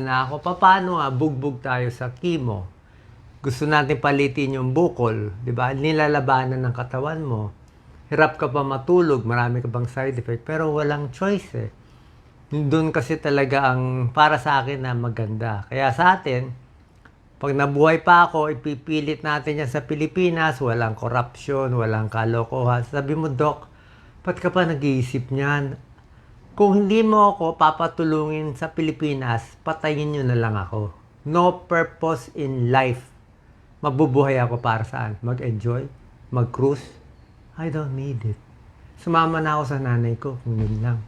na ako. Paano nga, bugbog tayo sa chemo. Gusto natin palitin yung bukol, di ba? Nilalabanan ng katawan mo. Hirap ka pa matulog, marami ka bang side effect, pero walang choice eh. Doon kasi talaga ang para sa akin na maganda. Kaya sa atin, pag nabuhay pa ako, ipipilit natin yan sa Pilipinas, walang corruption, walang kalokohan. Sabi mo, Doc, ba't ka pa nag-iisip niyan? Kung hindi mo ako papatulungin sa Pilipinas, patayin nyo na lang ako. No purpose in life. Mabubuhay ako para saan? Mag-enjoy? Mag-cruise? I don't need it. Sumama na ako sa nanay ko, kung yun lang.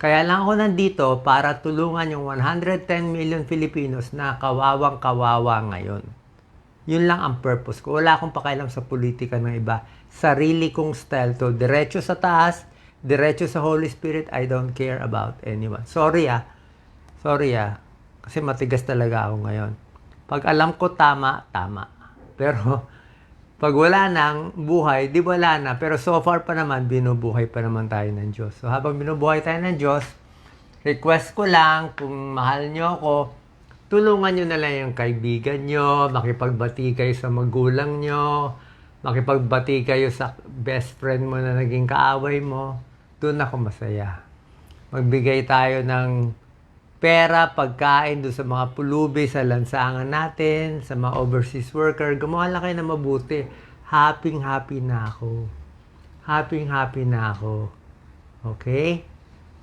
Kaya lang ako nandito para tulungan yung 110 million Filipinos na kawawang kawawa ngayon. Yun lang ang purpose ko. Wala akong pakialam sa politika ng iba. Sarili kong style to. Diretso sa taas, diretso sa Holy Spirit, I don't care about anyone. Sorry ah. Sorry ah. Kasi matigas talaga ako ngayon. Pag alam ko tama, tama. Pero pag wala nang buhay, di wala na. Pero so far pa naman, binubuhay pa naman tayo ng Diyos. So habang binubuhay tayo ng Diyos, request ko lang, kung mahal nyo ako, tulungan nyo na lang yung kaibigan nyo, makipagbati kayo sa magulang nyo, makipagbati kayo sa best friend mo na naging kaaway mo. Doon ako masaya. Magbigay tayo ng pera, pagkain doon sa mga pulubi sa lansangan natin, sa mga overseas worker. Gumawa lang kayo na mabuti. Happy, happy na ako. Happy, happy na ako. Okay?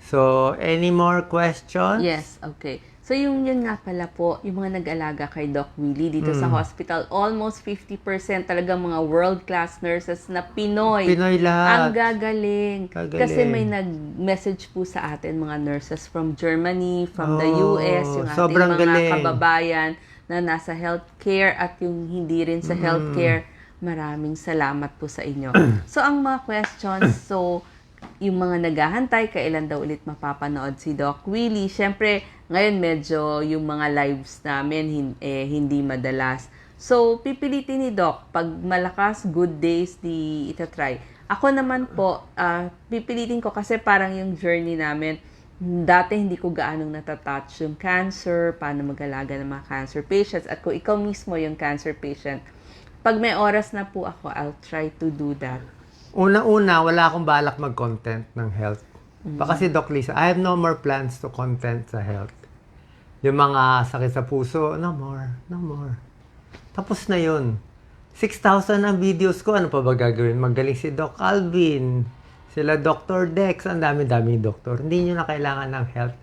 So, any more questions? Yes, okay. So yung yun nga pala po, yung mga nag-alaga kay Doc Willie dito sa Mm. hospital, almost 50% talaga mga world-class nurses na Pinoy. Pinoy lahat. Ang gagaling. Gagaling. Kasi may nag-message po sa atin mga nurses from Germany, from the Oh, US, yung ating sobrang mga galing. kababayan na nasa healthcare at yung hindi rin sa Mm. healthcare. Maraming salamat po sa inyo. so ang mga questions, so yung mga naghahantay, kailan daw ulit mapapanood si Doc Willie. Siyempre, ngayon medyo yung mga lives namin hin- eh, hindi madalas. So, pipilitin ni Doc, pag malakas, good days, di itatry. Ako naman po, ah, pipilitin ko kasi parang yung journey namin, dati hindi ko gaanong natatouch yung cancer, paano mag-alaga ng mga cancer patients. At kung ikaw mismo yung cancer patient, pag may oras na po ako, I'll try to do that. Una-una, wala akong balak mag-content ng health. Baka si Doc Lisa, I have no more plans to content sa health. Yung mga sakit sa puso, no more, no more. Tapos na yun. 6,000 ang videos ko, ano pa ba gagawin? Magaling si Doc Alvin, sila Dr. Dex, ang dami-daming doktor. Hindi nyo na kailangan ng health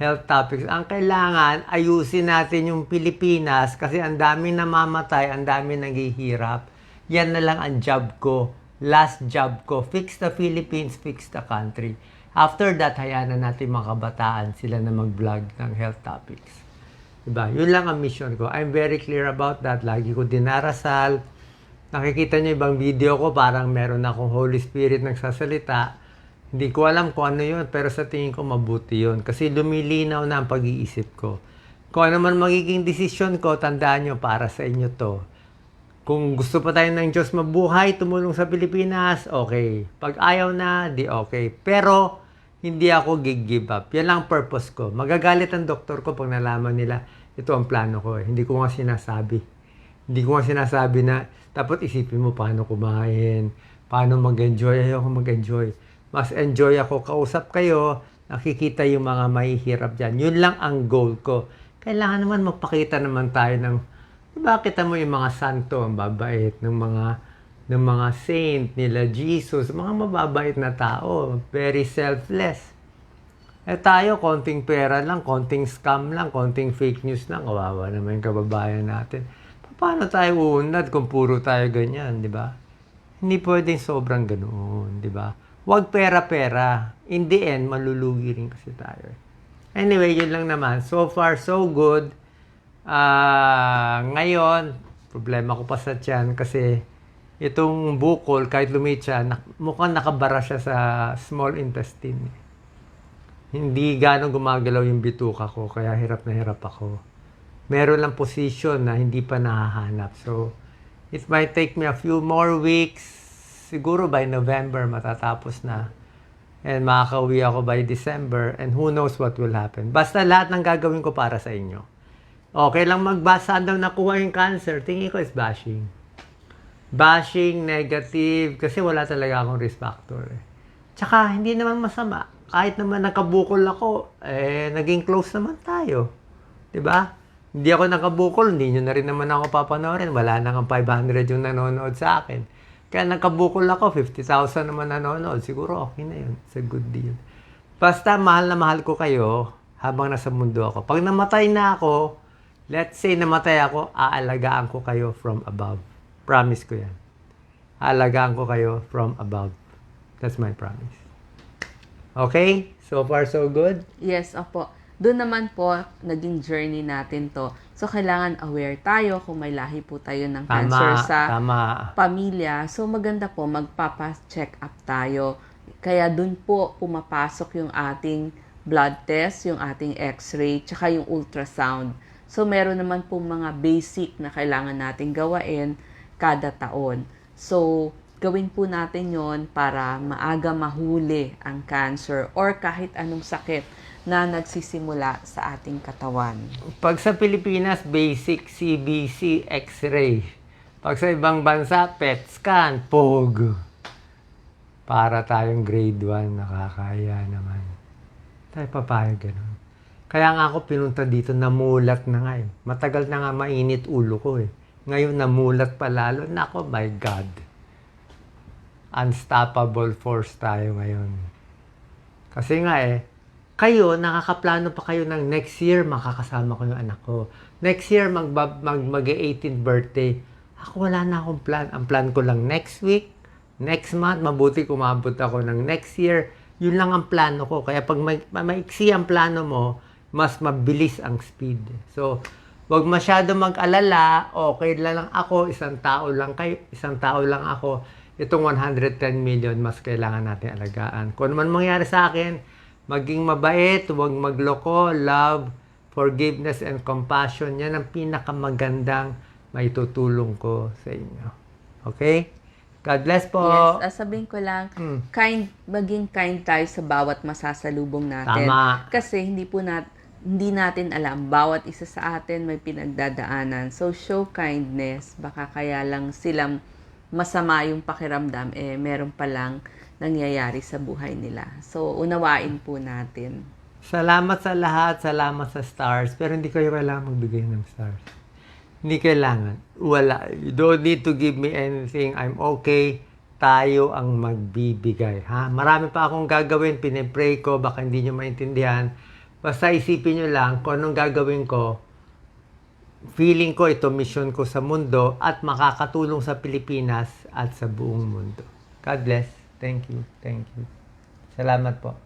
health topics. Ang kailangan, ayusin natin yung Pilipinas kasi ang dami namamatay, ang dami naghihirap. Yan na lang ang job ko. Last job ko. Fix the Philippines, fix the country. After that, hayaan na natin mga kabataan sila na mag-vlog ng health topics. Diba? Yun lang ang mission ko. I'm very clear about that. Lagi ko dinarasal. Nakikita niyo ibang video ko, parang meron akong Holy Spirit nagsasalita. Hindi ko alam kung ano yun, pero sa tingin ko mabuti yun. Kasi lumilinaw na ang pag-iisip ko. Kung ano man magiging desisyon ko, tandaan nyo, para sa inyo to. Kung gusto pa tayo ng Diyos mabuhay, tumulong sa Pilipinas, okay. Pag ayaw na, di okay. Pero, hindi ako gig-give up. Yan lang ang purpose ko. Magagalit ang doktor ko pag nalaman nila, ito ang plano ko. Hindi ko nga sinasabi. Hindi ko nga sinasabi na, dapat isipin mo paano kumain, paano mag-enjoy. Ayoko mag-enjoy. Mas enjoy ako. Kausap kayo, nakikita yung mga mahihirap dyan. Yun lang ang goal ko. Kailangan naman magpakita naman tayo ng, kita mo yung mga santo, ang babait ng mga ng mga saint nila Jesus, mga mababait na tao, very selfless. Eh tayo, konting pera lang, konting scam lang, konting fake news lang, kawawa naman yung kababayan natin. Paano tayo uunlad kung puro tayo ganyan, di ba? Hindi pwedeng sobrang ganoon, di ba? Huwag pera-pera. In the end, malulugi rin kasi tayo. eh. Anyway, yun lang naman. So far, so good. Ah, ngayon, problema ko pa sa tiyan kasi itong bukol, kahit lumit siya, nak- mukhang nakabara siya sa small intestine. Hindi ganong gumagalaw yung bituka ko, kaya hirap na hirap ako. Meron lang position na hindi pa nahahanap. So, it might take me a few more weeks. Siguro by November matatapos na. And makakauwi ako by December and who knows what will happen. Basta lahat ng gagawin ko para sa inyo. Okay lang magbasa daw nakuha yung cancer. Tingin ko is bashing. Bashing, negative, kasi wala talaga akong risk factor. Eh. Tsaka, hindi naman masama. Kahit naman nakabukol ako, eh, naging close naman tayo. ba? Hindi ako nakabukol, hindi nyo na rin naman ako papanoorin. Wala na nga 500 yung nanonood sa akin. Kaya nakabukol ako, 50,000 naman nanonood. Siguro okay na yun. It's a good deal. Basta mahal na mahal ko kayo habang nasa mundo ako. Pag namatay na ako, let's say namatay ako, aalagaan ko kayo from above. Promise ko yan. Aalagaan ko kayo from above. That's my promise. Okay? So far, so good? Yes, opo. Doon naman po, naging journey natin to. So, kailangan aware tayo kung may lahi po tayo ng cancer Tama, sa tama. pamilya. So, maganda po, magpapa-check up tayo. Kaya doon po pumapasok yung ating blood test, yung ating x-ray, tsaka yung ultrasound. So, meron naman po mga basic na kailangan natin gawain kada taon. So, gawin po natin yon para maaga mahuli ang cancer or kahit anong sakit na nagsisimula sa ating katawan. Pag sa Pilipinas, basic CBC X-ray. Pag sa ibang bansa, PET scan, POG. Para tayong grade 1, nakakaya naman. Tayo papayag ganun. Kaya nga ako pinunta dito, namulat na nga eh. Matagal na nga mainit ulo ko eh. Ngayon namulat pa lalo. Nako, my God. Unstoppable force tayo ngayon. Kasi nga eh, kayo, nakakaplano pa kayo ng next year, makakasama ko yung anak ko. Next year, mag, mag, mag 18th birthday. Ako wala na akong plan. Ang plan ko lang next week, next month, mabuti kumabot ako ng next year. Yun lang ang plano ko. Kaya pag may, maiksi ang plano mo, mas mabilis ang speed. So, wag masyado mag-alala. Okay lang ako, isang tao lang kayo, isang tao lang ako. Itong 110 million, mas kailangan natin alagaan. Kung ano man mangyari sa akin, maging mabait, huwag magloko, love, forgiveness, and compassion. Yan ang pinakamagandang maitutulong ko sa inyo. Okay? God bless po. Yes, uh, sabihin ko lang, Mm. kind, maging kind tayo sa bawat masasalubong natin. Tama. Kasi hindi po nat, hindi natin alam, bawat isa sa atin may pinagdadaanan. So, show kindness. Baka kaya lang silang masama yung pakiramdam, eh, meron palang nangyayari sa buhay nila. So, unawain po natin. Salamat sa lahat, salamat sa stars, pero hindi kayo kailangan magbigay ng stars. Hindi kailangan. Wala. You don't need to give me anything. I'm okay. Tayo ang magbibigay. Ha? Marami pa akong gagawin. Pinipray ko. Baka hindi nyo maintindihan. Basta isipin nyo lang kung anong gagawin ko. Feeling ko ito mission ko sa mundo at makakatulong sa Pilipinas at sa buong mundo. God bless. Thank you. Thank you. Salamat po.